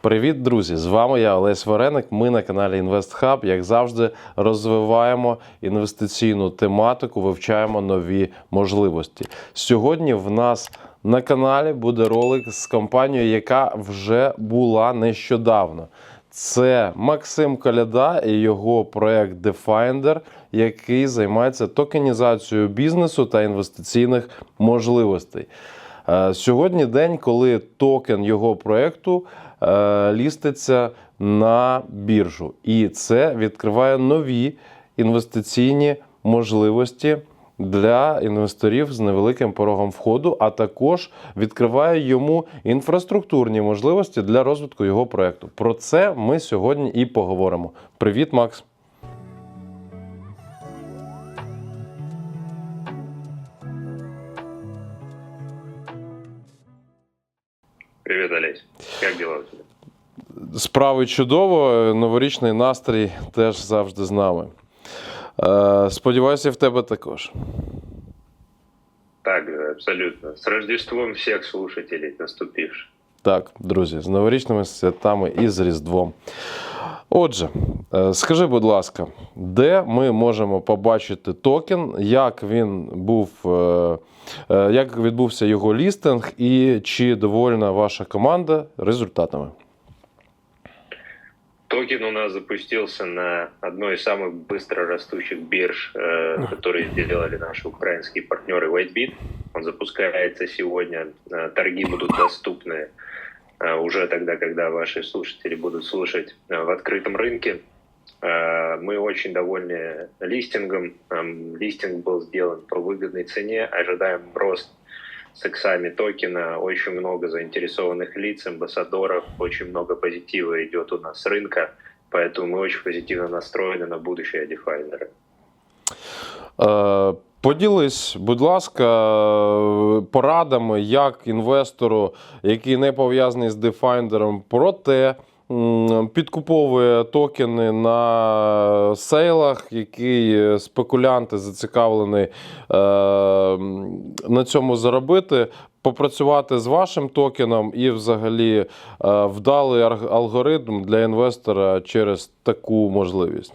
Привіт, друзі! З вами я Олесь Вареник. Ми на каналі InvestHub, як завжди, розвиваємо інвестиційну тематику, вивчаємо нові можливості. Сьогодні в нас на каналі буде ролик з компанією, яка вже була нещодавно. Це Максим Коляда і його проект Definder, який займається токенізацією бізнесу та інвестиційних можливостей. Е, Сьогодні день, коли токен його проекту ліститься на біржу, і це відкриває нові інвестиційні можливості для інвесторів з невеликим порогом входу, а також відкриває йому інфраструктурні можливості для розвитку його проекту. Про це ми сьогодні і поговоримо. Привіт, Макс! Справи чудово, новорічний настрій теж завжди з нами. Е, Сподіваюся, в тебе також. Так, абсолютно. С Рождеством всех слушателей наступивших. Так, друзі, з новорічними святами і з Різдвом. Отже, е, скажи, будь ласка, де ми можемо побачити токен, як він був, е, як відбувся його лістинг, і чи довольна ваша команда результатами? Токен у нас запустился на одной из самых быстро растущих бирж, э, которые сделали наши украинские партнеры WhiteBit. Он запускается сегодня. Э, торги будут доступны э, уже тогда, когда ваши слушатели будут слушать э, в открытом рынке. Э, Мы очень довольны листингом. Эм, Листинг был сделан по выгодной цене. Ожидаем рост с иксами токена, очень много заинтересованных лиц, амбассадоров, очень много позитива идет у нас с рынка, поэтому мы очень позитивно настроены на будущее Definer. Е, Поділись, будь ласка, е, порадами, як інвестору, який не пов'язаний з Definder, проте м, підкуповує токени на сейлах, який спекулянти зацікавлені е, на цьому заробити. Попрацювати з вашим токеном і, взагалі, е, вдалий алгоритм для інвестора через таку можливість.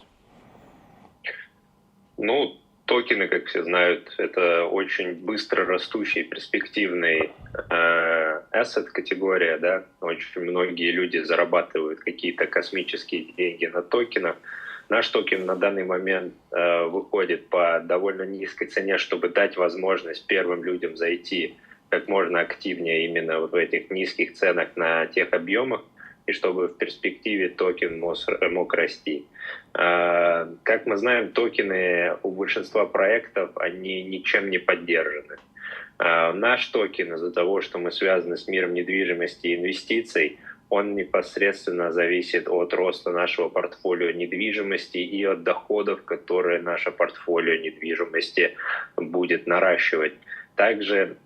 Ну, токены, как все знают, это очень быстро растущий, перспективный э, asset категория, да. Очень многие люди зарабатывают какие-то космические деньги на токенах. Наш токен на данный момент э, выходит по довольно низкой цене, чтобы дать возможность первым людям зайти как можно активнее именно вот в этих низких ценах на тех объемах, и чтобы в перспективе токен мог, расти. А, Как мы знаем, токены у большинства проектов, они ничем не поддержаны. А, Наш токен из-за того, что мы связаны с миром недвижимости и инвестиций, он непосредственно зависит от роста нашего портфолио недвижимости и от доходов, которые наше портфолио недвижимости будет наращивать. Также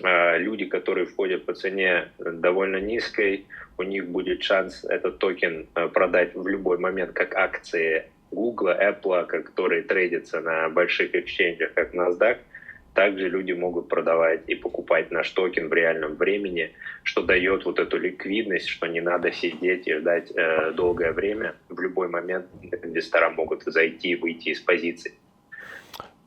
э, люди, которые входят по цене довольно низкой, у них будет шанс этот токен э, продать в любой момент как акции Google, Apple, которые трейдятся на больших эксченджах, как NASDAQ. Также люди могут продавать и покупать наш токен в реальном времени, что дает вот эту ликвидность, что не надо сидеть и ждать э, долгое время. В любой момент инвестора могут зайти и выйти из позиций.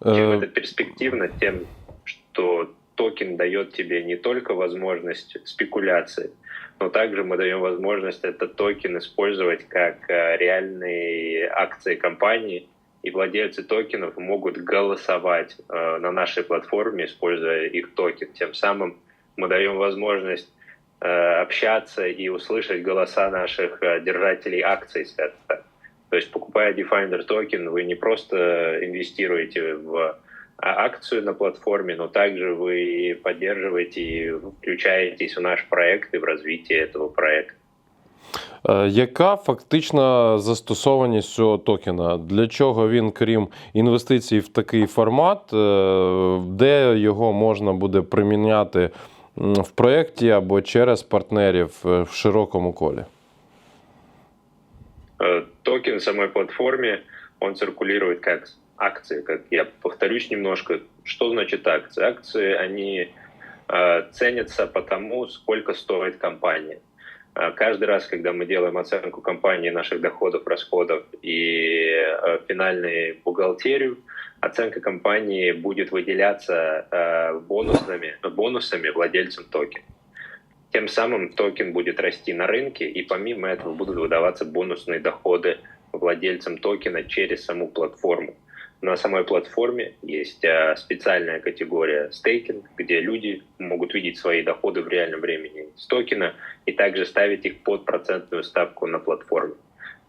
Чем Е, это перспективно, тем, что токен дает тебе не только возможность спекуляции, но также мы даем возможность этот токен использовать как э, реальные акции компании, и владельцы токенов могут голосовать э, на нашей платформе, используя их токен. Тем самым мы даем возможность э, общаться и услышать голоса наших держателей акций. То есть, покупая Definer токен, вы не просто инвестируете в акцию на платформе, но также вы поддерживаете и включаетесь в наш проект и в развитие этого проекта. Е, Яка фактична застосованість цього токена? Для чого він, крім інвестицій в такий формат, е, де його можна буде приміняти м, в проєкті або через партнерів е, в широкому колі? Э, Токен в самой платформе, он циркулирует как акции, как я повторюсь немножко, что значит акции? Акции, они э, ценятся по тому, сколько стоит компания. А Каждый раз, когда мы делаем оценку компании, наших доходов, расходов и э, финальную бухгалтерию, оценка компании будет выделяться э, бонусными, бонусами владельцам токена. Тем самым токен будет расти на рынке, и помимо этого будут выдаваться бонусные доходы владельцам токена через саму платформу. На самой платформе есть э, специальная категория стейкинг, где люди могут видеть свои доходы в реальном времени с токена и также ставить их под процентную ставку на платформе.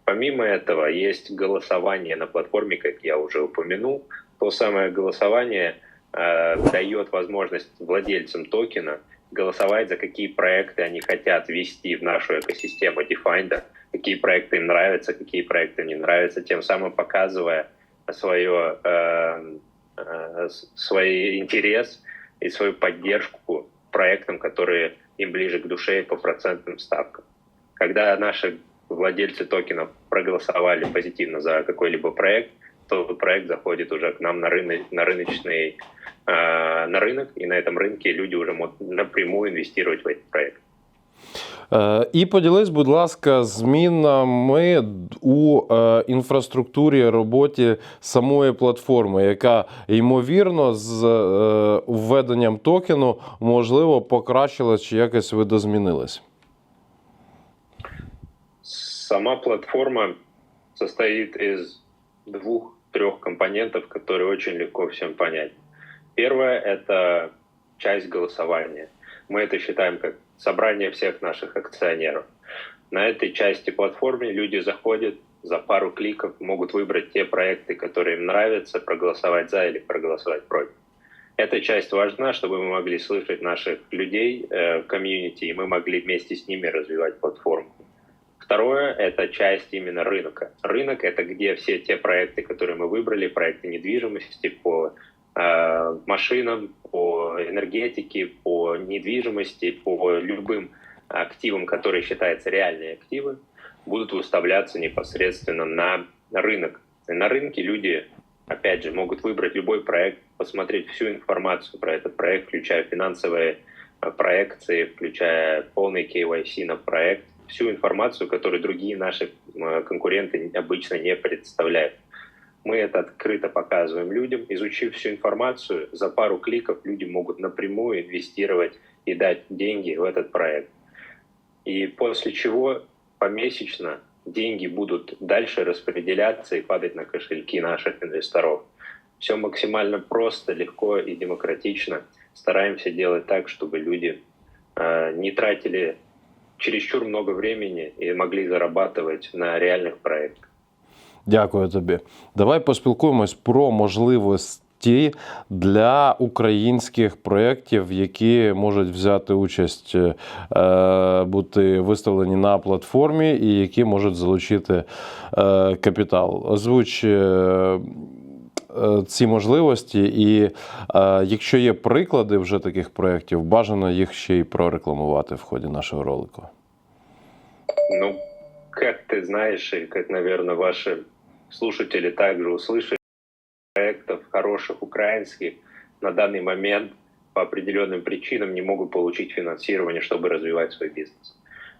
Помимо этого есть голосование на платформе, как я уже упомянул. То самое голосование э, дает возможность владельцам токена голосовать за какие проекты они хотят ввести в нашу экосистему Definder, какие проекты им нравятся, какие проекты не нравятся, тем самым показывая свое, э, э, свой интерес и свою поддержку проектам, которые им ближе к душе и по процентным ставкам. Когда наши владельцы токенов проголосовали позитивно за какой-либо проект, то проект заходит уже к нам на, рынок, на рыночный э, на рынок, и на этом рынке люди уже могут напрямую инвестировать в этот проект. Е, І поділись, будь ласка, змінами у е, інфраструктурі роботі самої платформи, яка ймовірно з е, введенням токену можливо покращилась чи якось видозмінилась. Сама платформа состоит из двух-трех компонентов, которые очень легко всем понять. Первое – это часть голосования. Мы это считаем как собрание всех наших акционеров. На этой части платформы люди заходят, за пару кликов могут выбрать те проекты, которые им нравятся, проголосовать за или проголосовать против. Эта часть важна, чтобы мы могли слышать наших людей э, в комьюнити, и мы могли вместе с ними развивать платформу. Второе – это часть именно рынка. Рынок – это где все те проекты, которые мы выбрали, проекты недвижимости по машинам, по энергетике, по недвижимости, по любым активам, которые считаются реальные активы, будут выставляться непосредственно на рынок. И на рынке люди, опять же, могут выбрать любой проект, посмотреть всю информацию про этот проект, включая финансовые э, проекции, включая полный KYC на проект, всю информацию, которую другие наши э, конкуренты обычно не представляют. Мы это открыто показываем людям. Изучив всю информацию, за пару кликов люди могут напрямую инвестировать и дать деньги в этот проект. И после чего помесячно деньги будут дальше распределяться и падать на кошельки наших инвесторов. Все максимально просто, легко и демократично. Стараемся делать так, чтобы люди э, не тратили чересчур много времени и могли зарабатывать на реальных проектах. Дякую тобі. Давай поспілкуємось про можливості для українських проєктів, які можуть взяти участь, е, бути виставлені на платформі і які можуть залучити е, капітал. Озвуч. е, Ці можливості, і е, якщо є приклади вже таких проєктів, бажано їх ще й прорекламувати в ході нашого ролику. Ну, как ты знаешь, и как, наверное, ваши слушатели также услышали, проектов хороших украинских на данный момент по определенным причинам не могут получить финансирование, чтобы развивать свой бизнес.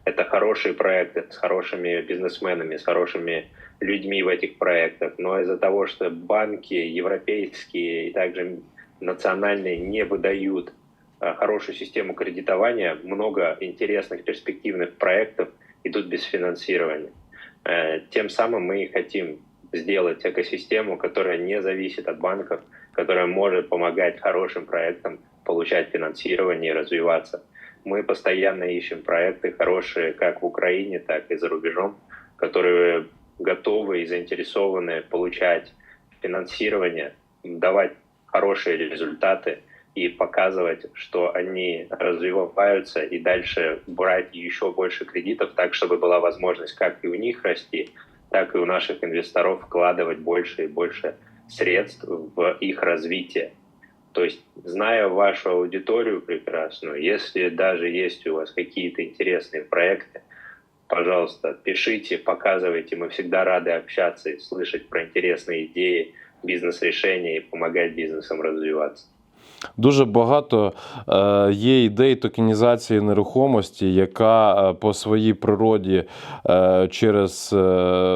Это хорошие проекты с хорошими бизнесменами, с хорошими людьми в этих проектах, но из-за того, что банки европейские и также национальные не выдают э, хорошую систему кредитования, много интересных перспективных проектов идут без финансирования. Э, Тем самым мы хотим сделать экосистему, которая не зависит от банков, которая может помогать хорошим проектам получать финансирование и развиваться. Мы постоянно ищем проекты хорошие как в Украине, так и за рубежом, которые готовы и заинтересованы получать финансирование, давать хорошие результаты и показывать, что они развиваются и дальше брать еще больше кредитов, так чтобы была возможность как и у них расти, так и у наших инвесторов вкладывать больше и больше средств в их развитие. То есть, зная вашу аудиторию прекрасную, если даже есть у вас какие-то интересные проекты, пожалуйста, пишите, показывайте. Мы всегда рады общаться и слышать про интересные идеи, бизнес-решения и помогать бизнесам развиваться. Дуже багато е, є ідей токенізації нерухомості, яка е, по своїй природі е, через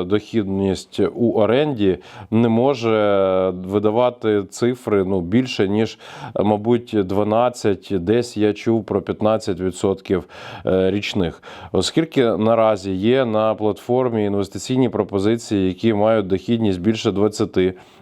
дохідність у оренді не може видавати цифри ну, більше, ніж, мабуть, 12, десь я чув про 15% е, річних. Оскільки наразі є на платформі інвестиційні пропозиції, які мають дохідність більше 20,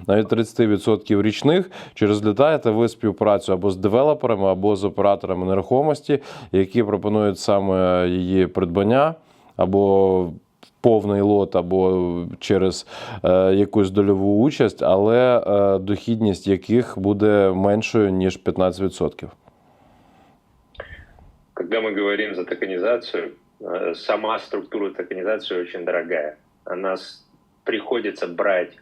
навіть 30% річних, чи розглядаєте ви співпрацю або з девелоперами, або з операторами нерухомості, які пропонують саме її придбання, або повний лот, або через е, якусь дольову участь, але е, дохідність яких буде меншою ніж 15%. Когда мы говорим за токенизацию, э, сама структура токенизации очень дорогая. Она с- приходится брать э,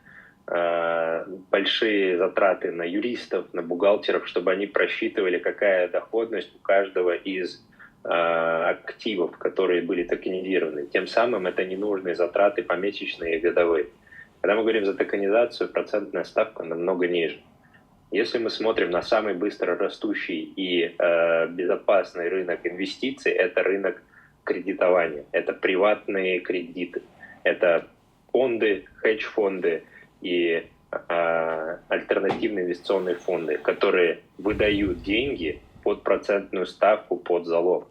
большие затраты на юристов, на бухгалтеров, чтобы они просчитывали, какая доходность у каждого из э, активов, которые были токенизированы. Тем самым это ненужные затраты помесячные и годовые. Когда мы говорим за токенизацию, процентная ставка намного ниже. Если мы смотрим на самый быстро растущий и э, безопасный рынок инвестиций, это рынок кредитования, это приватные кредиты, это фонды, хедж-фонды и э, альтернативные инвестиционные фонды, которые выдают деньги под процентную ставку под залог.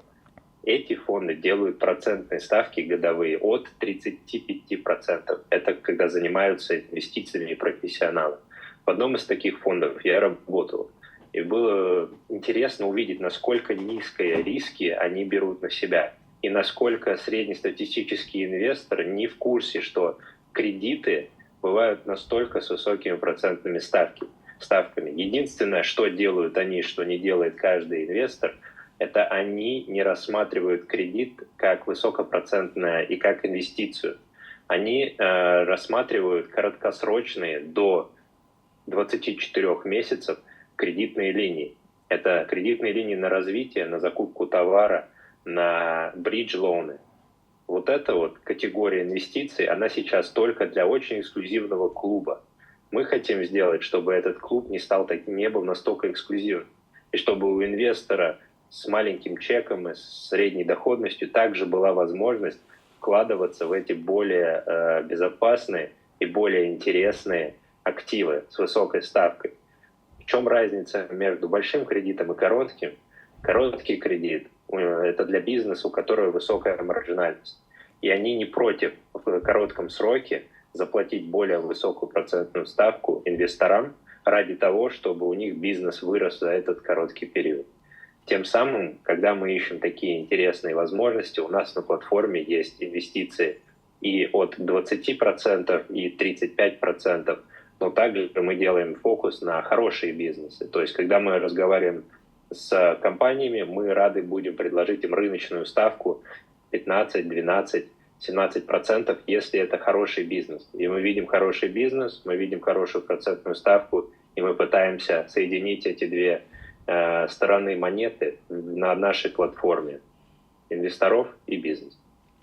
Эти фонды делают процентные ставки годовые от 35%. Это когда занимаются инвестициями профессионалы. В одном из таких фондов я работал. И было интересно увидеть, насколько низкие риски они берут на себя. И насколько среднестатистический инвестор не в курсе, что кредиты бывают настолько с высокими процентными ставки, ставками. Единственное, что делают они, что не делает каждый инвестор, это они не рассматривают кредит как высокопроцентное и как инвестицию. Они э, рассматривают краткосрочные до 24 месяцев кредитные линии. Это кредитные линии на развитие, на закупку товара, на бридж-лоуны. Вот эта вот категория инвестиций, она сейчас только для очень эксклюзивного клуба. Мы хотим сделать, чтобы этот клуб не стал таким, не был настолько эксклюзивным. И чтобы у инвестора с маленьким чеком и с средней доходностью также была возможность вкладываться в эти более э, безопасные и более интересные активы с высокой ставкой. В чем разница между большим кредитом и коротким? Короткий кредит это для бизнеса, у которого высокая маржинальность. И они не против в коротком сроке заплатить более высокую процентную ставку инвесторам ради того, чтобы у них бизнес вырос за этот короткий период. Тем самым, когда мы ищем такие интересные возможности, у нас на платформе есть инвестиции и от 20% и 35%, но также мы делаем фокус на хорошие бизнесы. То есть, когда мы разговариваем с компаниями, мы рады будем предложить им рыночную ставку 15, 12, 17 процентов, если это хороший бизнес. И мы видим хороший бизнес, мы видим хорошую процентную ставку, и мы пытаемся соединить эти две э, стороны монеты на нашей платформе инвесторов и бизнес.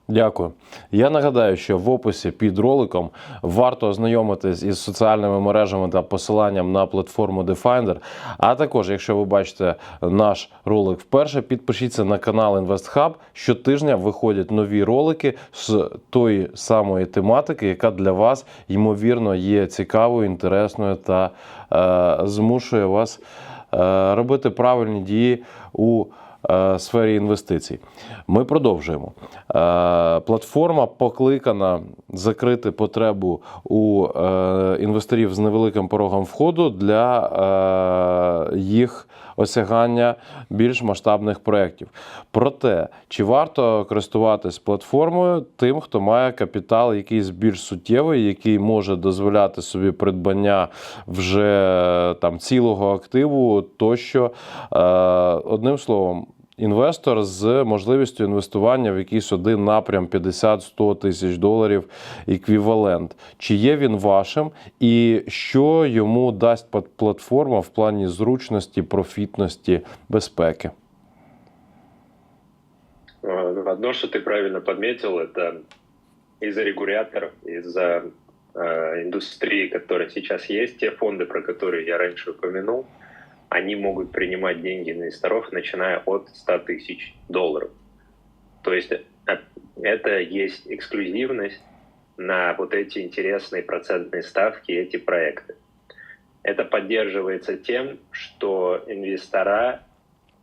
Дякую. Я нагадаю, що в описі під роликом варто ознайомитись із соціальними мережами та посиланням на платформу Definder. А також, якщо ви бачите наш ролик вперше, підпишіться на канал InvestHub. Щотижня виходять нові ролики з тої самої тематики, яка для вас ймовірно є цікавою, інтересною та е, змушує вас е, робити правильні дії у сфері інвестицій. Ми продовжуємо. Е, Платформа покликана закрити потребу у е, інвесторів з невеликим порогом входу для е, їх осягання більш масштабних проєктів. Проте, чи варто користуватись платформою тим, хто має капітал якийсь більш суттєвий, який може дозволяти собі придбання вже там цілого активу, тощо Е, одним словом Інвестор з можливістю інвестування в якийсь один напрям 50-100 тисяч доларів еквівалент. Чи є він вашим, і що йому дасть пат- платформа в плані зручності, профітності, безпеки? Э, Одно, что ты правильно подметил, это из-за регуляторов, из-за э, индустрии, которая сейчас есть, те фонды, про которые я раньше упомянул, они могут принимать деньги инвесторов, начиная от 100 тысяч долларов. То есть э, это есть эксклюзивность на вот эти интересные процентные ставки, эти проекты. Это поддерживается тем, что инвестора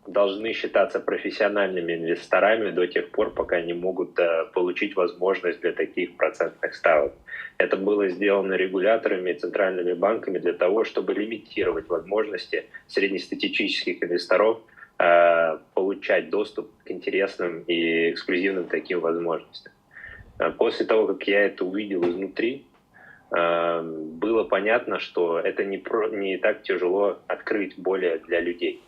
должны считаться профессиональными инвесторами до тех пор, пока не могут э, получить возможность для таких процентных ставок. Это было сделано регуляторами и центральными банками для того, чтобы лимитировать возможности среднестатистических инвесторов э, получать доступ к интересным и эксклюзивным таким возможностям. Э, после того, как я это увидел изнутри, было понятно, что это не, про, не так тяжело открыть более для людей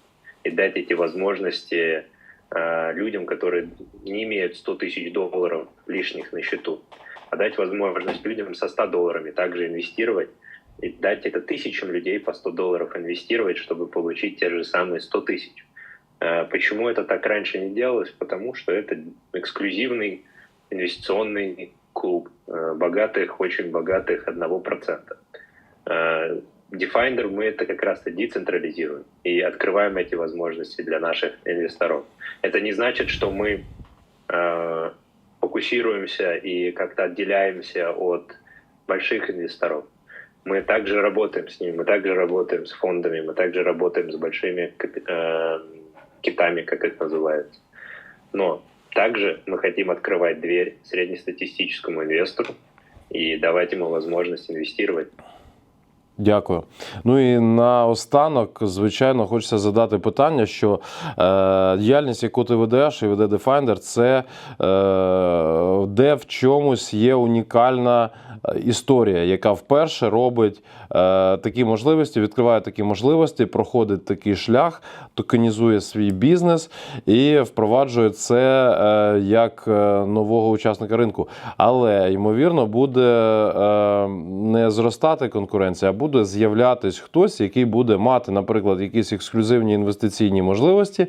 и дать эти возможности э, людям, которые не имеют 100 тысяч долларов лишних на счету, а дать возможность людям со 100 долларами также инвестировать и дать это тысячам людей по 100 долларов инвестировать, чтобы получить те же самые 100 тысяч. Э, почему это так раньше не делалось? Потому что это эксклюзивный инвестиционный клуб э, богатых, очень богатых 1%. Definer мы это как раз-то децентрализируем и открываем эти возможности для наших инвесторов. Это не значит, что мы э, фокусируемся и как-то отделяемся от больших инвесторов. Мы также работаем с ними, мы также работаем с фондами, мы также работаем с большими э, китами, как это называется. Но также мы хотим открывать дверь среднестатистическому инвестору и давать ему возможность инвестировать. Дякую. Ну і наостанок, звичайно, хочеться задати питання, що е, діяльність, яку ти ведеш і веде Defender, це е, де в чомусь є унікальна е, історія, яка вперше робить е, такі можливості, відкриває такі можливості, проходить такий шлях, токенізує свій бізнес і впроваджує це е, як е, нового учасника ринку. Але ймовірно буде е, не зростати конкуренція, а буде з'являтись хтось, який буде мати, наприклад, якісь ексклюзивні інвестиційні можливості,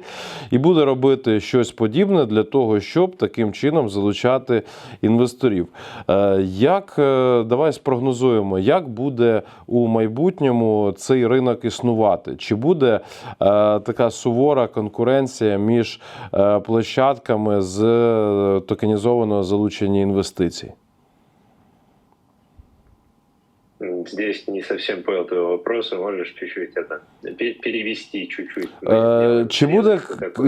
і буде робити щось подібне для того, щоб таким чином залучати інвесторів. Е, Як е, давай спрогнозуємо, як буде у майбутньому цей ринок існувати? Чи буде е, така сувора конкуренція між площадками з токенізованого залучення інвестицій? Здесь не совсем понял твоего вопроса, можешь чуть-чуть это перевести чуть-чуть. Сделаем Чи буде,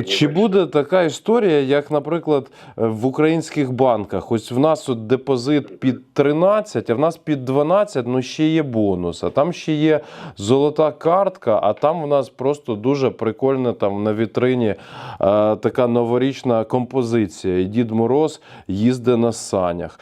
чи буде така історія, як, наприклад, в українських банках? Ось в нас от депозит під 13, а в нас під 12, ну ще є бонус, а там ще є золота картка, а там в нас просто дуже прикольна там на вітрині е, така новорічна композиція. І Дід Мороз їздить на санях.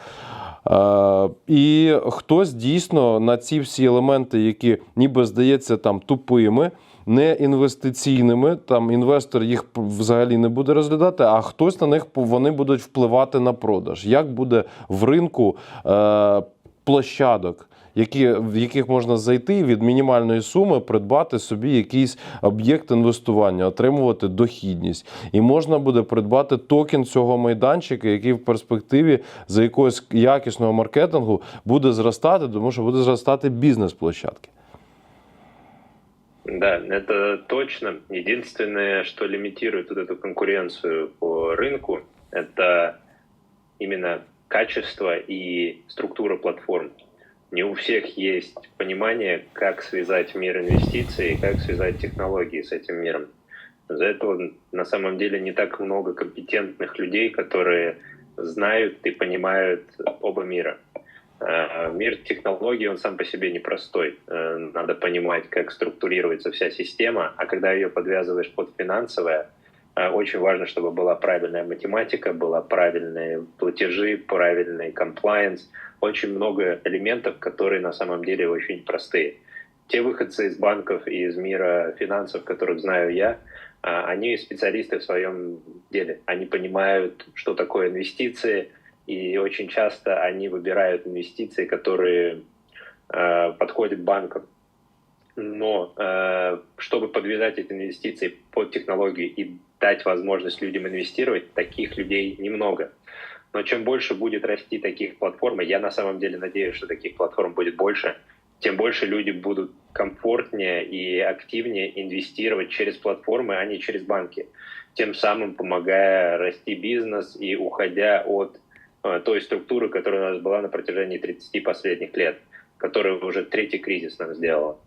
Е, і хтось дійсно на ці всі елементи, які ніби здається там тупими, не інвестиційними, там інвестор їх взагалі не буде розглядати, а хтось на них вони будуть впливати на продаж. Як буде в ринку е, площадок? Які, в яких можна зайти і від мінімальної суми придбати собі якийсь об'єкт інвестування, отримувати дохідність. І можна буде придбати токен цього майданчика, який в перспективі за якогось якісного маркетингу буде зростати, тому що буде зростати бізнес площадки. Да, это точно. Единственное, что лимитирует вот эту конкуренцию по рынку, это именно качество и структура платформ. Не у всех есть понимание, как связать мир инвестиций и как связать технологии с этим миром. За этого на самом деле не так много компетентных людей, которые знают и понимают оба мира. Э, Мир технологий, он сам по себе непростой. Э, Надо понимать, как структурируется вся система, а когда ее подвязываешь под финансовое, э, очень важно, чтобы была правильная математика, была правильные платежи, правильный комплайенс. Очень много элементов, которые на самом деле очень простые. Те выходцы из банков и из мира финансов, которых знаю я, а, они специалисты в своем деле. Они понимают, что такое инвестиции, и очень часто они выбирают инвестиции, которые э, подходят банкам. Но э, чтобы подвязать эти инвестиции под технологии и дать возможность людям инвестировать, таких людей немного. Но чем больше будет расти таких платформ, я на самом деле надеюсь, что таких платформ будет больше, тем больше люди будут комфортнее и активнее инвестировать через платформы, а не через банки, тем самым помогая расти бизнес и уходя от э, той структуры, которая у нас была на протяжении 30 последних лет, которая уже третий кризис нам сделала.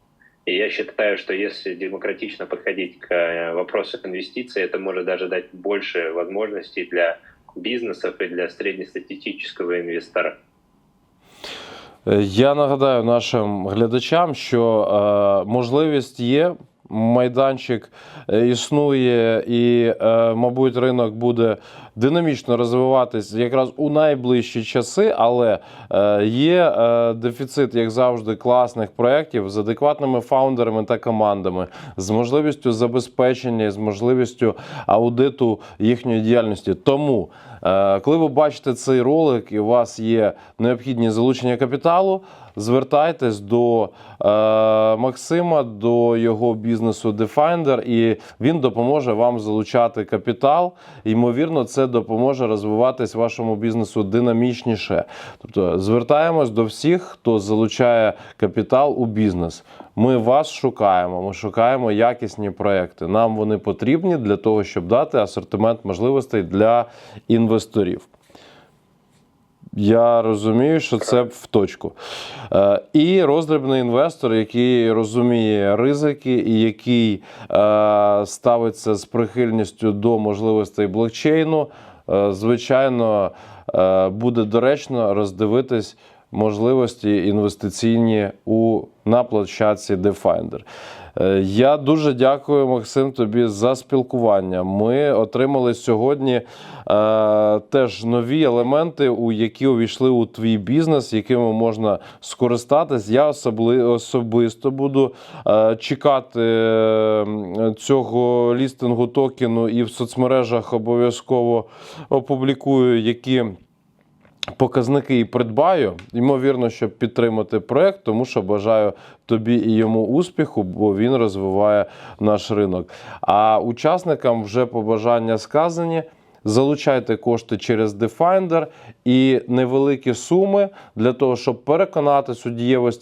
И я считаю, что если демократично подходить к э, вопросу инвестиций, это может даже дать больше возможностей для бизнесов и для среднестатистического инвестора. Я нагадаю нашим глядачам, що е, можливість є. Майданчик е, існує, і, е, мабуть, ринок буде динамічно розвиватись якраз у найближчі часи, але е, є е, дефіцит, як завжди, класних проєктів з адекватними фаундерами та командами, з можливістю забезпечення, з можливістю аудиту їхньої діяльності. Тому, е, коли ви бачите цей ролик і у вас є необхідні залучення капіталу, звертайтесь до Максима, до його бізнесу Definder, і він допоможе вам залучати капітал. Ймовірно, це допоможе розвиватись вашому бізнесу динамічніше. Тобто звертаємось до всіх, хто залучає капітал у бізнес. Ми вас шукаємо. Ми шукаємо якісні проекти. Нам вони потрібні для того, щоб дати асортимент можливостей для інвесторів. Я розумію, що це в точку. Е, і роздрібний інвестор, який розуміє ризики, і який е, ставиться з прихильністю до можливостей блокчейну, е, звичайно, буде доречно роздивитись можливості інвестиційні у на площадці Definder. Е, Я дуже дякую, Максим, тобі за спілкування. Ми отримали сьогодні е, теж нові елементи, у які увійшли у твій бізнес, якими можна скористатись. Я особли, особисто буду е, чекати е, цього лістингу токену і в соцмережах обов'язково опублікую, які. Показники і придбаю, ймовірно, щоб підтримати проект, тому що бажаю тобі і йому успіху, бо він розвиває наш ринок. А учасникам вже побажання сказані. Залучайте кошти через Definder і невеликі суми для того, щоб переконатись у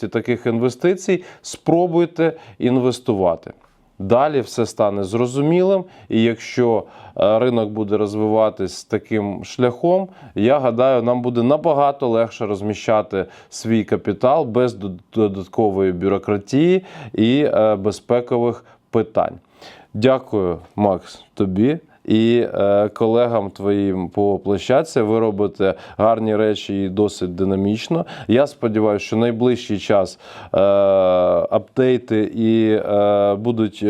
таких інвестицій, спробуйте інвестувати. Далі все стане зрозумілим, і якщо е, ринок буде розвиватись таким шляхом, я гадаю, нам буде набагато легше розміщати свій капітал без додаткової бюрократії і е, безпекових питань. Дякую, Макс, тобі. І е, колегам твоїм по площадці ви робите гарні речі і досить динамічно. Я сподіваюся, що найближчий час е, апдейти і е, будуть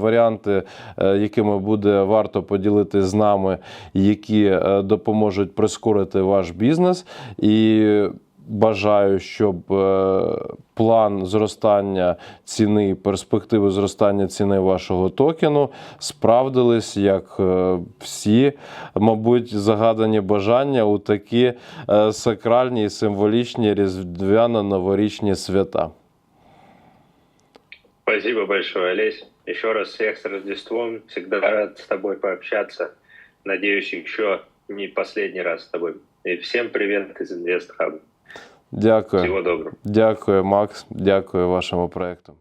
варіанти, якими буде варто поділити з нами, які допоможуть прискорити ваш бізнес. І Бажаю, щоб е, план зростання ціни, перспективи зростання ціни вашого токену справдились як е, всі, мабуть, загадані бажання у такі е, сакральні і символічні різдвяно-новорічні свята. Спасибо большое, Олесь. Еще раз всех с Рождеством. Всегда рад с тобой пообщаться. Надеюсь, еще не последний раз с тобой. И всем привет из InvestHub. Дякую. Всего доброго. Дякую, Макс. Дякую вашому проекту.